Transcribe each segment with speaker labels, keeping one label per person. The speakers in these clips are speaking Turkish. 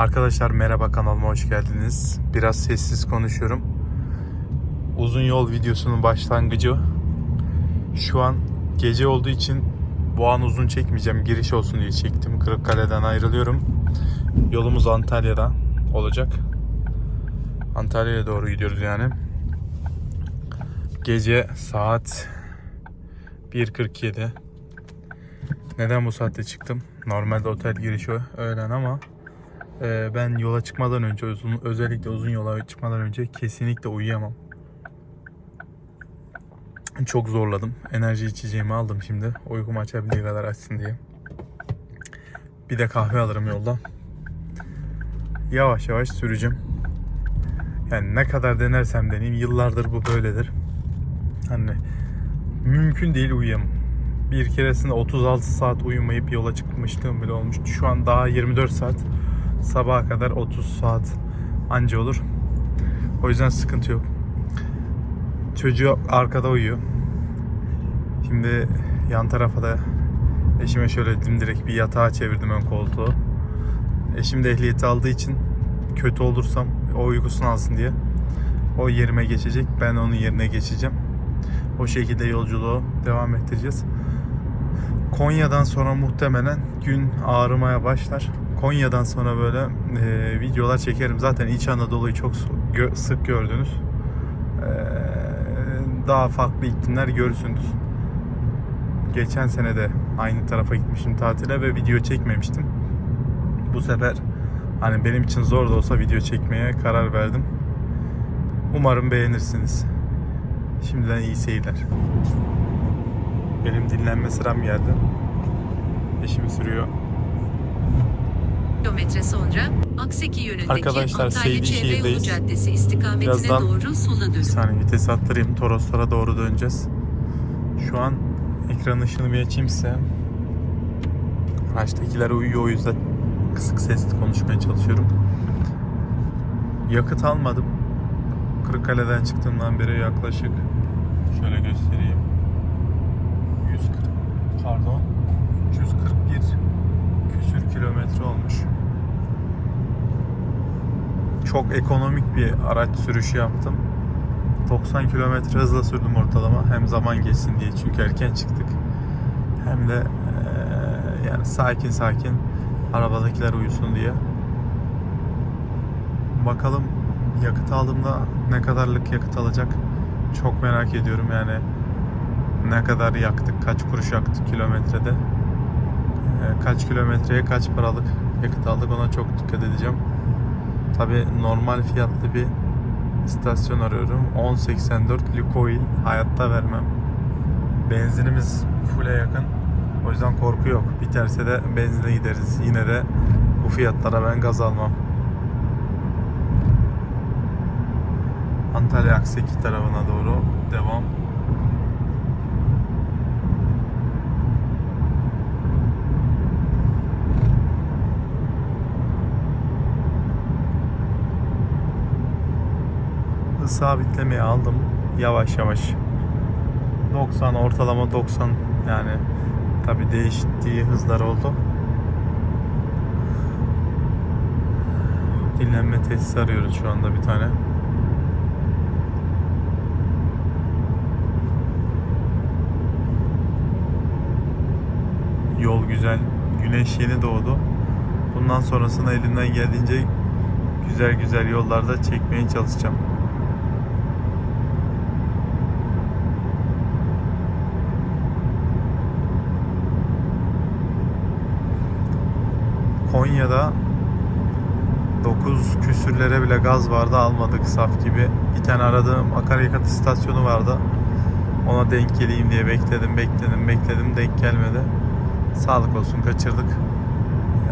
Speaker 1: Arkadaşlar merhaba kanalıma hoş geldiniz. Biraz sessiz konuşuyorum. Uzun yol videosunun başlangıcı. Şu an gece olduğu için bu an uzun çekmeyeceğim. Giriş olsun diye çektim. Kırıkkale'den ayrılıyorum. Yolumuz Antalya'da olacak. Antalya'ya doğru gidiyoruz yani. Gece saat 1.47. Neden bu saatte çıktım? Normalde otel girişi öğlen ama ee, ben yola çıkmadan önce uzun, özellikle uzun yola çıkmadan önce kesinlikle uyuyamam. Çok zorladım. Enerji içeceğimi aldım şimdi. Uykum açabildiği kadar açsın diye. Bir de kahve alırım yolda. Yavaş yavaş süreceğim. Yani ne kadar denersem deneyeyim yıllardır bu böyledir. Hani mümkün değil uyuyamam. Bir keresinde 36 saat uyumayıp yola çıkmışlığım bile olmuştu. Şu an daha 24 saat sabaha kadar 30 saat anca olur. O yüzden sıkıntı yok. Çocuğu arkada uyuyor. Şimdi yan tarafa da eşime şöyle dimdirek bir yatağa çevirdim ön koltuğu. Eşim de ehliyeti aldığı için kötü olursam o uykusunu alsın diye o yerime geçecek. Ben onun yerine geçeceğim. O şekilde yolculuğu devam ettireceğiz. Konya'dan sonra muhtemelen gün ağrımaya başlar. Konya'dan sonra böyle e, videolar çekerim. Zaten İç Anadolu'yu çok gö- sık gördünüz. E, daha farklı iklimler görürsünüz. Geçen sene de aynı tarafa gitmişim tatile ve video çekmemiştim. Bu sefer hani benim için zor da olsa video çekmeye karar verdim. Umarım beğenirsiniz. Şimdiden iyi seyirler. Benim dinlenme sıram geldi. Eşim sürüyor.
Speaker 2: Kilometre sonra Akseki yönündeki
Speaker 1: Arkadaşlar,
Speaker 2: Antalya Çevre Yolu. Caddesi istikametine
Speaker 1: Birazdan-
Speaker 2: doğru sola
Speaker 1: Bir
Speaker 2: dönün.
Speaker 1: saniye vites attırayım. Toroslara doğru döneceğiz. Şu an ekran ışığını bir açayım size. Araçtakiler uyuyor o yüzden kısık sesli konuşmaya çalışıyorum. Yakıt almadım. Kırıkkale'den çıktığımdan beri yaklaşık şöyle göstereyim. 140 pardon 341 küsür kilometre olmuş. Çok ekonomik bir araç sürüşü yaptım. 90 kilometre hızla sürdüm ortalama. Hem zaman geçsin diye çünkü erken çıktık. Hem de eee, yani sakin sakin arabadakiler uyusun diye. Bakalım yakıt aldığımda ne kadarlık yakıt alacak çok merak ediyorum yani ne kadar yaktık, kaç kuruş yaktık kilometrede. Kaç kilometreye kaç paralık yakıt aldık ona çok dikkat edeceğim. Tabi normal fiyatlı bir istasyon arıyorum. 1084 Lukoil hayatta vermem. Benzinimiz full'e yakın. O yüzden korku yok. Biterse de benzine gideriz. Yine de bu fiyatlara ben gaz almam. Antalya Akseki tarafına doğru devam. Hız sabitlemeyi aldım. Yavaş yavaş. 90 ortalama 90 yani tabi değiştiği hızlar oldu. Dinlenme tesisi arıyoruz şu anda bir tane. Yol güzel. Güneş yeni doğdu. Bundan sonrasında elimden geldiğince güzel güzel yollarda çekmeye çalışacağım. Konya'da 9 küsürlere bile gaz vardı almadık saf gibi. Bir tane aradığım akaryakıt istasyonu vardı. Ona denk geleyim diye bekledim, bekledim, bekledim. Denk gelmedi. Sağlık olsun kaçırdık.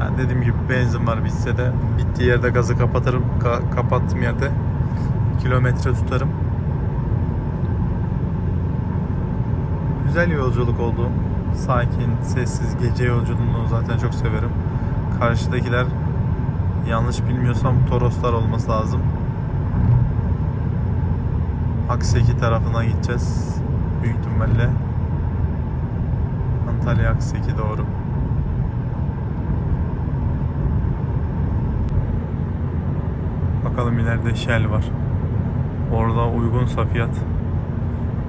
Speaker 1: Yani dediğim gibi benzin var bitse de bittiği yerde gazı kapatırım. Ka- kapattığım yerde kilometre tutarım. Güzel yolculuk oldu. Sakin, sessiz gece yolculuğunu zaten çok severim. Karşıdakiler yanlış bilmiyorsam Toroslar olması lazım. Akseki tarafına gideceğiz. Büyük ihtimalle. Antalya Akseki doğru. Bakalım ileride Shell var. Orada uygunsa fiyat.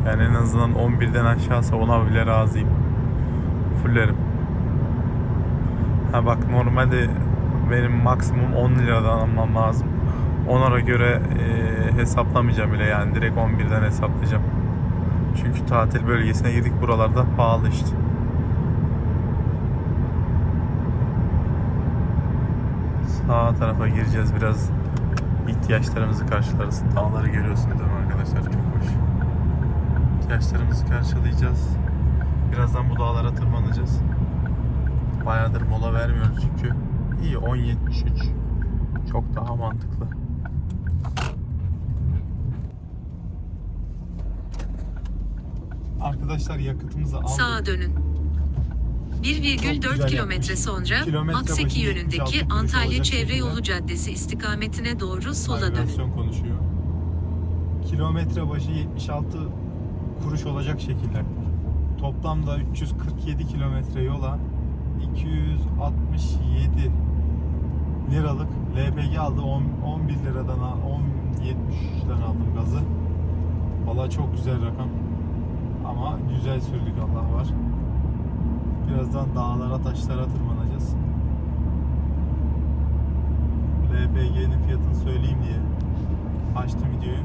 Speaker 1: Yani en azından 11'den aşağısa ona bile razıyım. Fullerim. Ha bak normalde benim maksimum 10 liradan almam lazım. Onlara göre e, hesaplamayacağım bile yani direkt 11'den hesaplayacağım. Çünkü tatil bölgesine girdik buralarda pahalı işte. Sağ tarafa gireceğiz biraz ihtiyaçlarımızı karşılarız. Dağları görüyorsunuz değil mi arkadaşlar? Çok hoş. İhtiyaçlarımızı karşılayacağız. Birazdan bu dağlara tırmanacağız. Bayağıdır mola vermiyoruz çünkü. İyi 10.73. Çok daha mantıklı. Arkadaşlar yakıtımızı aldık.
Speaker 2: Sağa dönün.
Speaker 1: Çok
Speaker 2: 1,4
Speaker 1: güzel
Speaker 2: kilometre sonra
Speaker 1: Kilometre
Speaker 2: Akseki yönündeki
Speaker 1: 76 kuruş
Speaker 2: Antalya Çevre
Speaker 1: şekilde.
Speaker 2: Yolu Caddesi istikametine doğru sola dönün.
Speaker 1: Navigasyon konuşuyor. Kilometre başı 76 kuruş olacak şekilde. Toplamda 347 kilometre yola 267 liralık LPG aldı. 10, 11 liradan al- 10.70'den aldım gazı. Valla çok güzel rakam. Ama güzel sürdük Allah var. Birazdan dağlara taşlara tırmanacağız. LPG'nin fiyatını söyleyeyim diye açtım videoyu.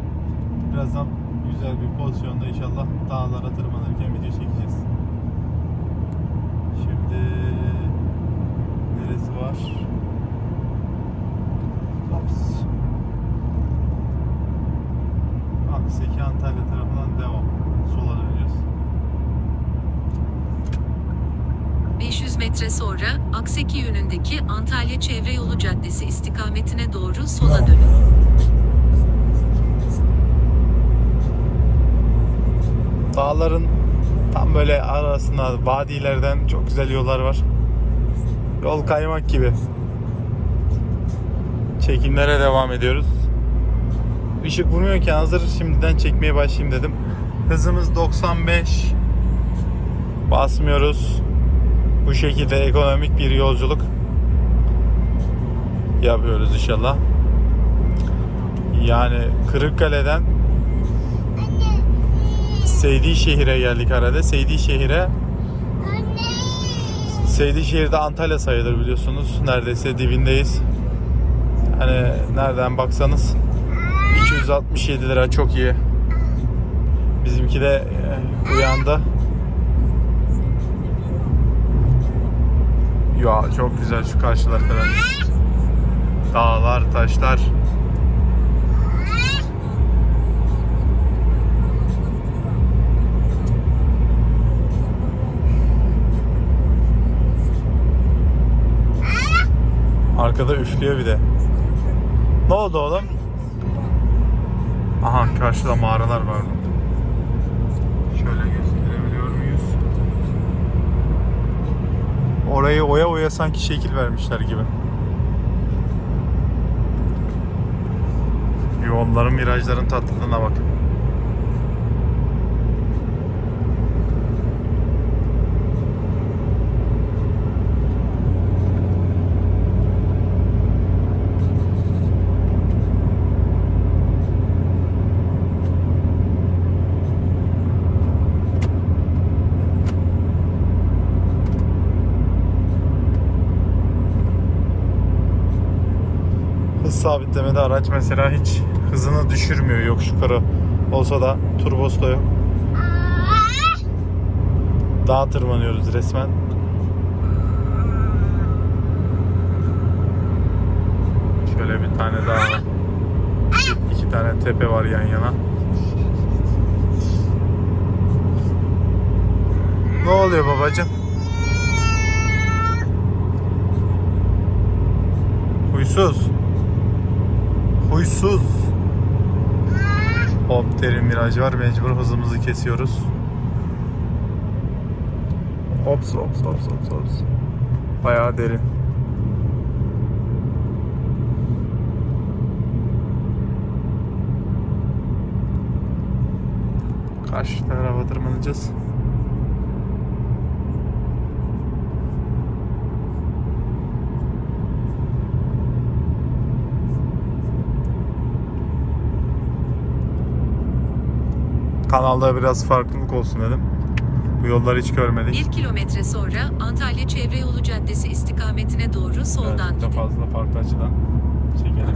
Speaker 1: Birazdan güzel bir pozisyonda inşallah dağlara tırmanırken video çekeceğiz. Şimdi var? Ops. Akseki Antalya tarafından devam. Sola döneceğiz.
Speaker 2: 500 metre sonra Akseki yönündeki Antalya Çevre Yolu Caddesi istikametine doğru sola dönün.
Speaker 1: Dağların tam böyle arasında vadilerden çok güzel yollar var. Yol kaymak gibi. Çekimlere devam ediyoruz. Işık vurmuyorken hazır şimdiden çekmeye başlayayım dedim. Hızımız 95. Basmıyoruz. Bu şekilde ekonomik bir yolculuk yapıyoruz inşallah. Yani Kırıkkale'den Seydişehir'e geldik herhalde. Seydişehir'e Seydişehir'de Antalya sayılır biliyorsunuz. Neredeyse dibindeyiz. Hani nereden baksanız 267 lira çok iyi. Bizimki de e, uyandı. Ya çok güzel şu karşılar falan. Dağlar, taşlar. Arkada üflüyor bir de. Ne oldu oğlum? Aha karşıda mağaralar var. Şöyle gösterebiliyor muyuz? Orayı oya oya sanki şekil vermişler gibi. Yolların virajların tatlılığına bakın. Sabitlemede araç mesela hiç hızını düşürmüyor yok yukarı olsa da turbosu da yok. Dağa tırmanıyoruz resmen. Şöyle bir tane daha var. İki tane tepe var yan yana. Ne oluyor babacığım? Huysuz. Huysuz. Hop derin viraj var. Mecbur hızımızı kesiyoruz. Hops hops hops hops hops. Bayağı derin. Karşı tarafa tırmanacağız. Kanalda biraz farklılık olsun dedim. Bu yolları hiç görmedik.
Speaker 2: 1 kilometre sonra Antalya Çevre Yolu Caddesi istikametine doğru soldan
Speaker 1: da
Speaker 2: gidin.
Speaker 1: fazla farklı açıdan çekelim.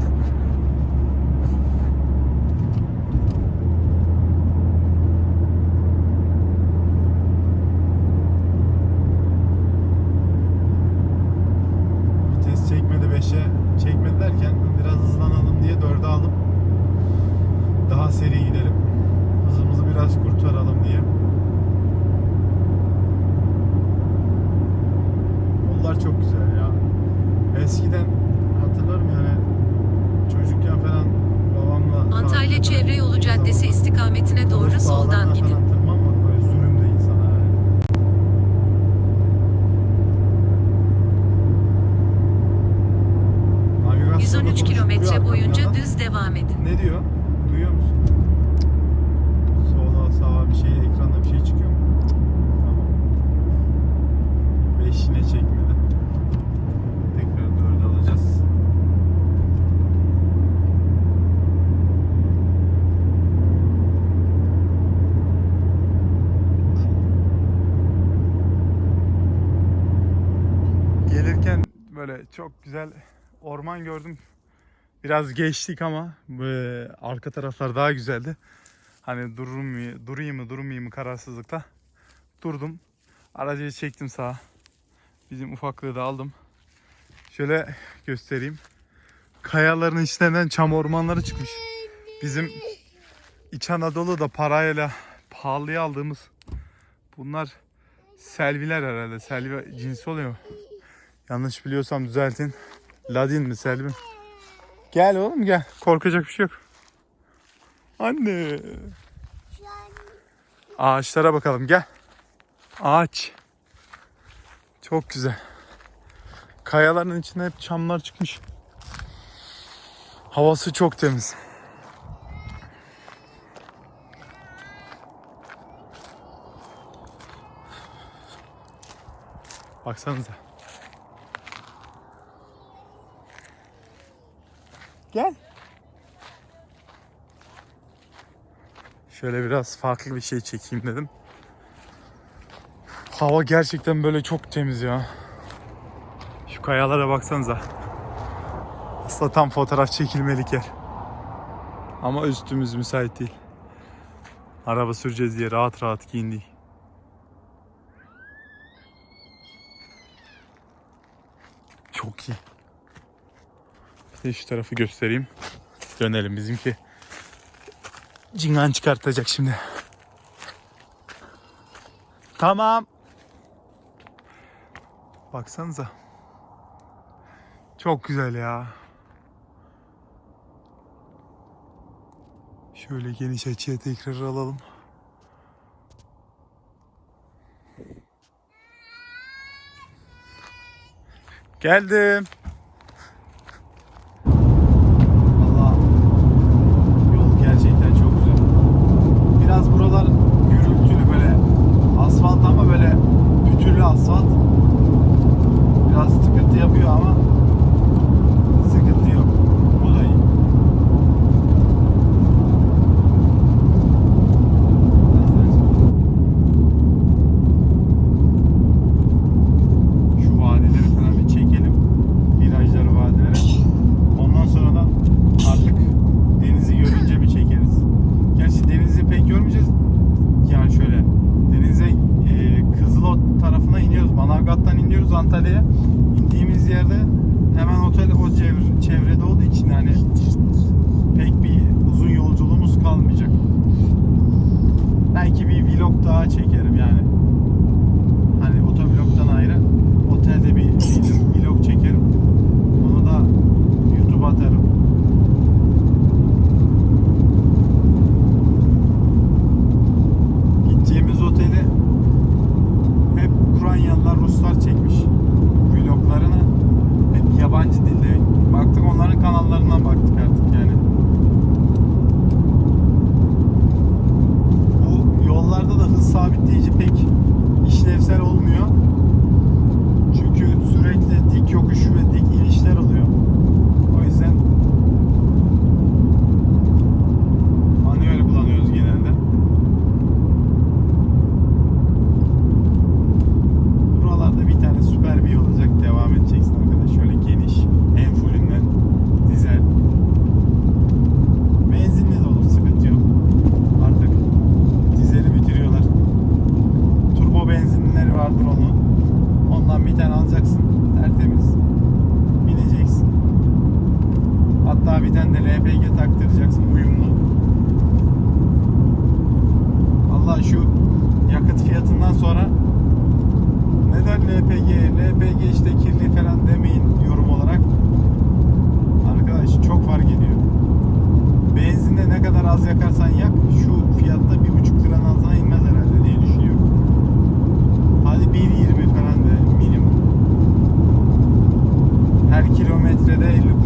Speaker 1: Vites çekmedi 5'e çekmedi derken biraz hızlanalım diye 4'e aldım. Daha seri gidelim. Biraz kurtaralım diye. Yollar çok güzel ya. Eskiden hatırlarım yani çocukken falan babamla
Speaker 2: Antalya Çevre Yolu Caddesi istikametine doğru soldan gidin.
Speaker 1: Tırmanmadım böyle zulüm de insana yani. Navigasyonda
Speaker 2: 113
Speaker 1: konuşup
Speaker 2: kilometre
Speaker 1: duruyor
Speaker 2: boyunca
Speaker 1: arkamda.
Speaker 2: düz devam edin.
Speaker 1: Ne diyor? Duyuyor musun? Sola sağa bir şey ekranda bir şey çıkıyor mu? Tamam. 5 yine çekmedi. Tekrar 4'e alacağız. Gelirken böyle çok güzel orman gördüm. Biraz geçtik ama böyle arka taraflar daha güzeldi. Hani dururum mu, durayım mı, durmayayım mı kararsızlıkta. Durdum. Aracı çektim sağa. Bizim ufaklığı da aldım. Şöyle göstereyim. Kayaların içinden çam ormanları çıkmış. Bizim İç Anadolu'da parayla pahalıya aldığımız bunlar selviler herhalde. Selvi cinsi oluyor. Yanlış biliyorsam düzeltin. Ladin mi selvi? Gel oğlum gel. Korkacak bir şey yok. Anne. Ağaçlara bakalım gel. Ağaç. Çok güzel. Kayaların içine hep çamlar çıkmış. Havası çok temiz. Baksanıza. Gel. Şöyle biraz farklı bir şey çekeyim dedim. Hava gerçekten böyle çok temiz ya. Şu kayalara baksanıza. Aslında tam fotoğraf çekilmelik yer. Ama üstümüz müsait değil. Araba süreceğiz diye rahat rahat giyindik. Çok iyi. De şu tarafı göstereyim. Dönelim bizimki. Cingan çıkartacak şimdi. Tamam. Baksanıza. Çok güzel ya. Şöyle geniş açıya tekrar alalım. Geldim. kadar az yakarsan yak şu fiyatta 1,5 liranın altına inmez herhalde diye düşünüyorum. Hadi 1.20 falan de minimum. Her kilometrede 50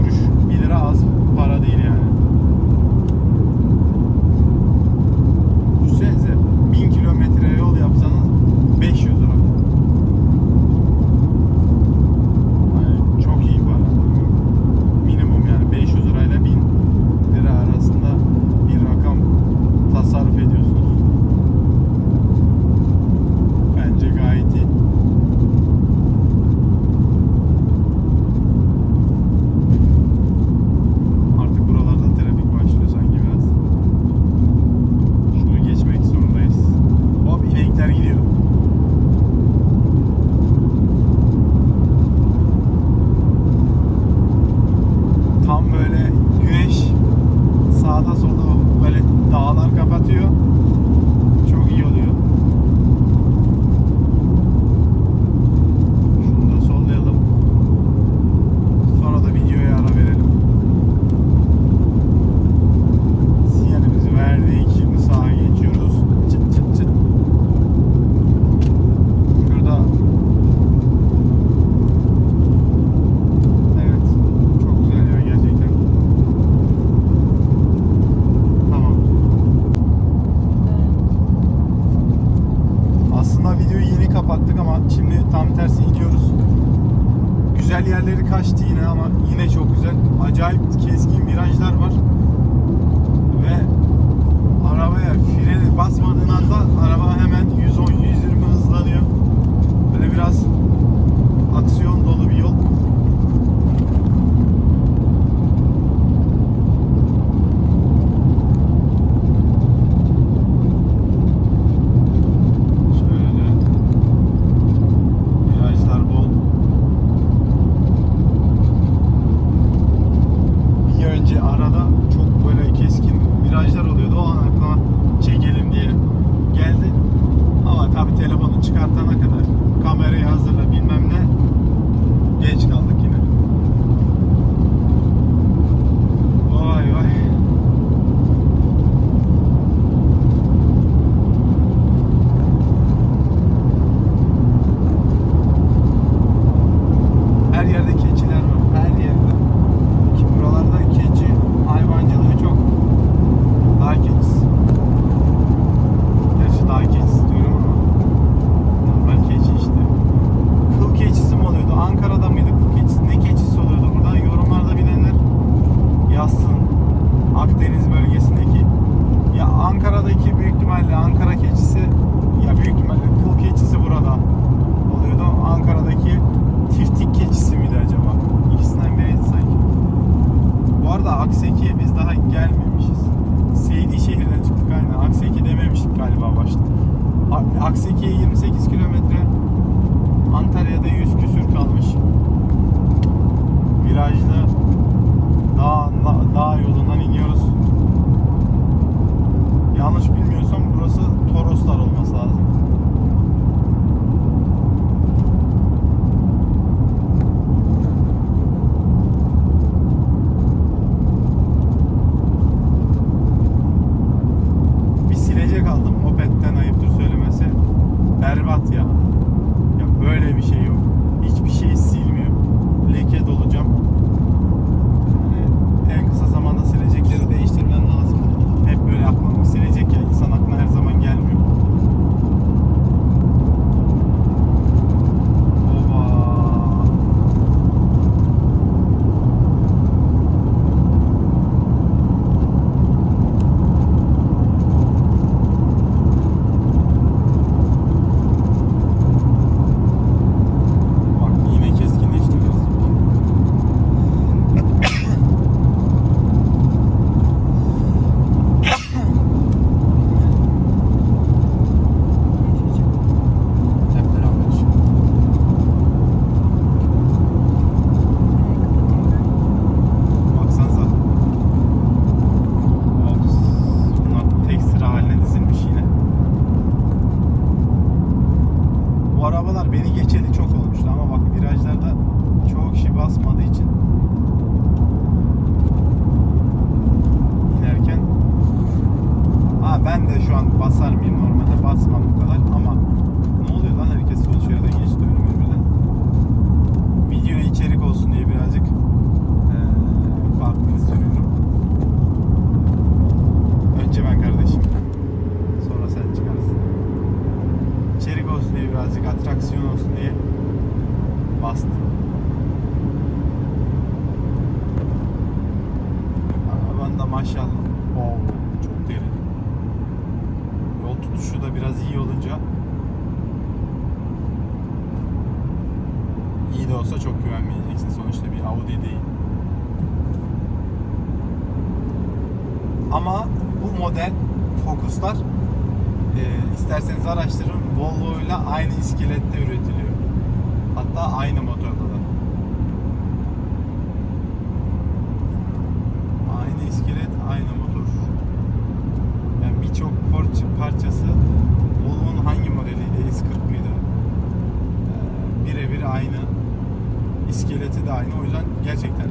Speaker 1: birebir aynı. İskeleti de aynı. O yüzden gerçekten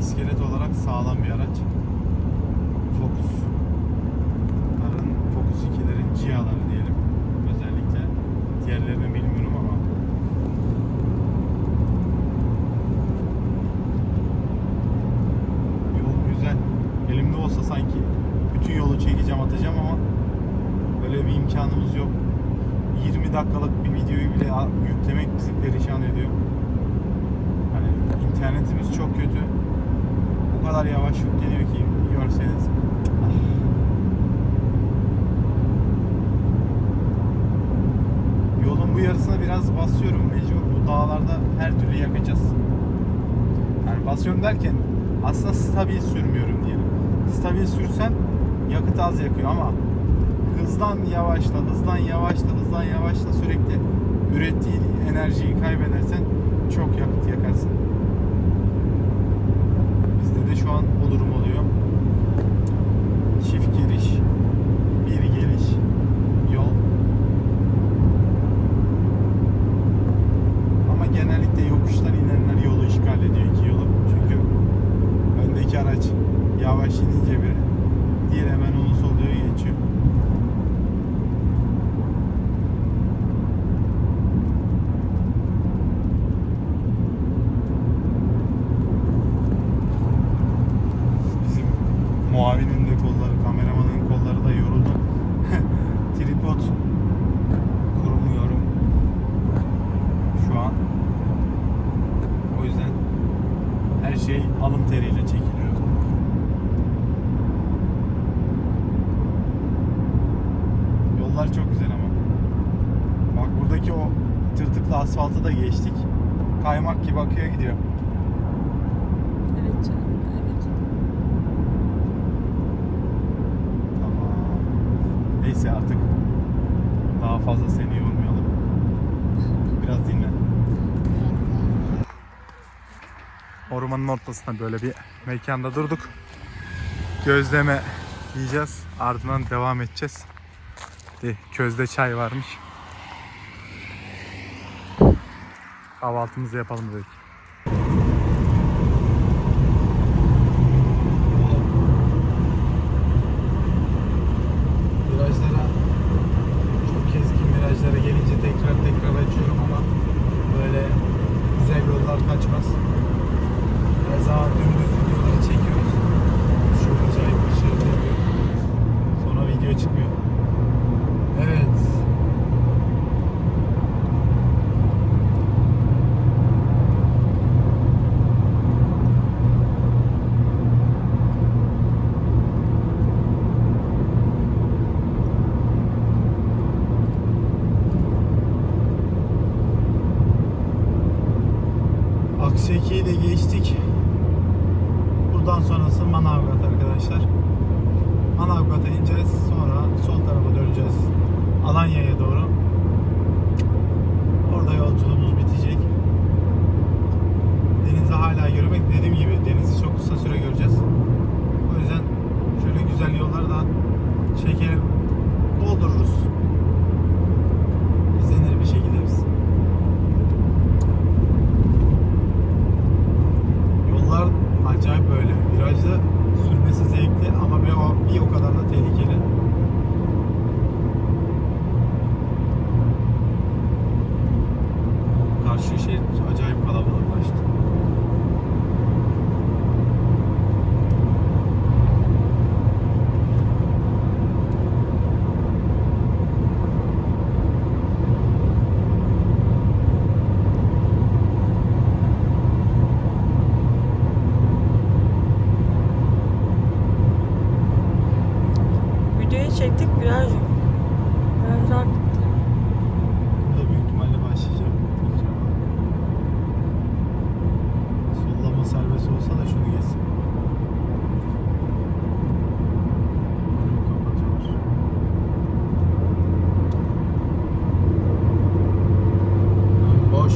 Speaker 1: iskelet olarak sağlam bir araç. Focus. Bunların Focus 2'lerin Gia'ları diyelim. Özellikle. Diğerlerini bilmiyorum ama. Yol güzel. Elimde olsa sanki bütün yolu çekeceğim atacağım ama böyle bir imkanımız yok. 20 dakikalık bir videoyu bile yüklemek bizi perişan ediyor. Hani internetimiz çok kötü. O kadar yavaş yükleniyor ki görseniz. Yolun bu yarısına biraz basıyorum mecbur. Bu dağlarda her türlü yakacağız. Yani basıyorum derken aslında stabil sürmüyorum diyelim. Stabil sürsen yakıt az yakıyor ama hızdan yavaşla, hızdan yavaşla, hızdan yavaşla sürekli ürettiğin enerjiyi kaybedersen çok yakıt yakarsın. Bizde de şu an o durum oluyor. Çift giriş, bir geliş, yol. Ama genellikle yokuştan inenler yolu işgal ediyor iki yolu. Çünkü öndeki araç yavaş inince bir diğer hemen onu soluyor geçiyor. Bizim muavinin de kolları, kameramanın kolları da yoruldu. Tripod kurmuyorum şu an. O yüzden her şey alın teriyle çekiliyor. Yollar çok güzel ama. Bak buradaki o tırtıklı asfaltı da geçtik. Kaymak gibi akıyor gidiyor.
Speaker 3: Evet canım. Evet.
Speaker 1: Tamam. Neyse artık daha fazla seni yormayalım. Biraz dinlen. Ormanın ortasında böyle bir mekanda durduk. Gözleme yiyeceğiz. Ardından devam edeceğiz. Közde çay varmış. Kahvaltımızı yapalım dedik.
Speaker 3: Çektik viraj yok. Virajlar gitti.
Speaker 1: Bu da büyük ihtimalle başlayacak. Sollama serbest olsa da şunu geçsin. Önümü kapatıyorlar. Ön Boş.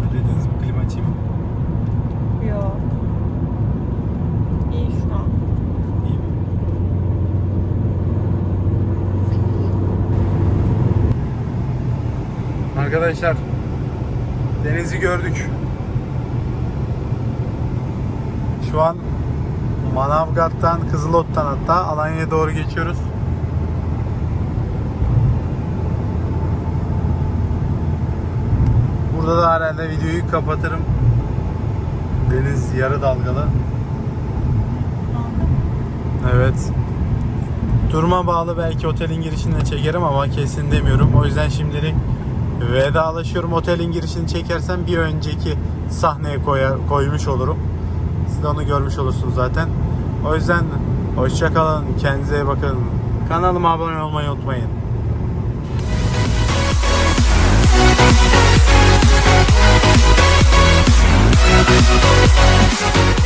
Speaker 1: Hallediniz mi klima açayım mı?
Speaker 3: Yok. İyi şu an.
Speaker 1: İyi mi? Arkadaşlar denizi gördük. Şu an Manavgat'tan, Kızılot'tan hatta Alanya'ya doğru geçiyoruz. Burada da herhalde videoyu kapatırım. Deniz yarı dalgalı. Evet. Duruma bağlı belki otelin girişinde çekerim ama kesin demiyorum. O yüzden şimdilik vedalaşıyorum. Otelin girişini çekersem bir önceki sahneye koyar, koymuş olurum. Siz de onu görmüş olursunuz zaten. O yüzden hoşçakalın. Kendinize bakın. Kanalıma abone olmayı unutmayın.
Speaker 4: Thank